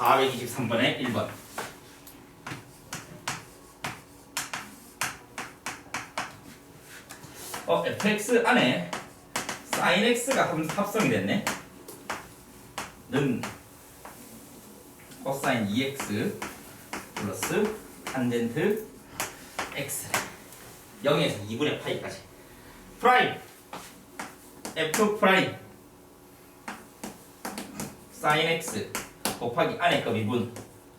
423번에 1번. 어, fx 안에 sin x가 합- 합성이 됐네. 는 코사인 2x 플러스 탄젠트 x. 0에서 2분의 파이까지. 프라임! f 프라임! sin x 곱하기 안에 거 미분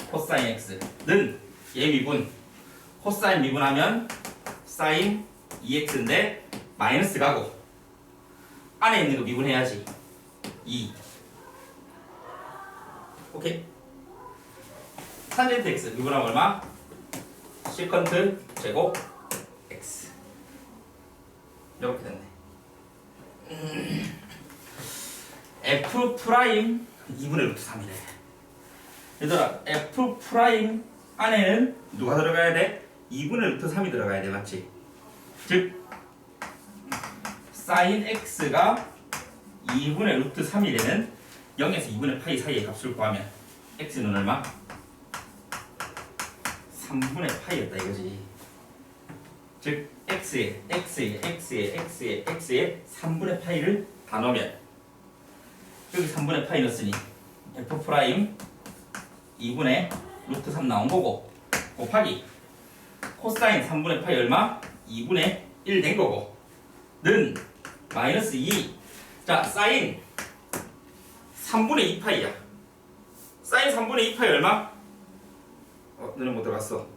코사인 x는 얘 미분. 코사인 미분하면 sin 2x인데 마이너스 가고 안에 있는 거 미분해야지. 2 오케이. 탄젠트 x 미분하면 얼마? 시컨트 제곱 x. 이렇게 됐네. 음. f 프라임 2분의 루트 3이래 얘들아 f 프라임 안에는 누가 들어가야 돼? 2분의 루트 3이 들어가야 돼 맞지? 즉 sin x가 2분의 루트 3이 되는 0에서 2분의 파이 사이의 값을 구하면 x는 얼마? 3분의 파이였다 이거지. 즉 x에 x에 x에 x에 x에 3분의 파이를 다 넣으면 여기 3분의 파이 넣었으니 f 프라임 2분의 루트 3 나온 거고 곱하기 코사인 3분의 파이 얼마? 2분의 1 된 거고 는 마이너스 2. 자 사인 3분의 2파이야. 사인 3분의 2파이 얼마? 어, 너는 못 들어갔어.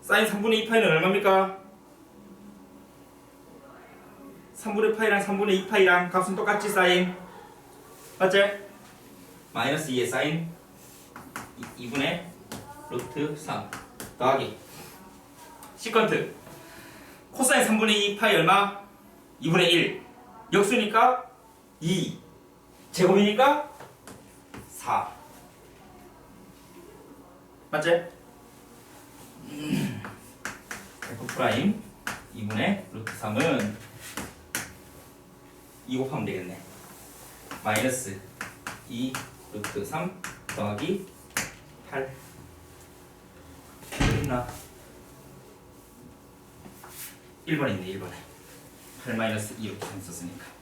사인 3분의 2파이는 얼마입니까? 3분의 파이랑 3분의 2파이랑 값은 똑같지 사인? 맞지? 마이너스 2의 사인 2, 분의 루트 3 더하기. 시컨트. 코사인 3분의 2 파이 얼마? 2분의 1 역수니까 2 제곱이니까 4 맞지? 음. f 프라임 2분의 루트 3은 2 곱하면 되겠네. 마이너스 2 루트 3 더하기 8 있나? 1번에 있네 1번에 8 마이너스 2 루트 3 썼으니까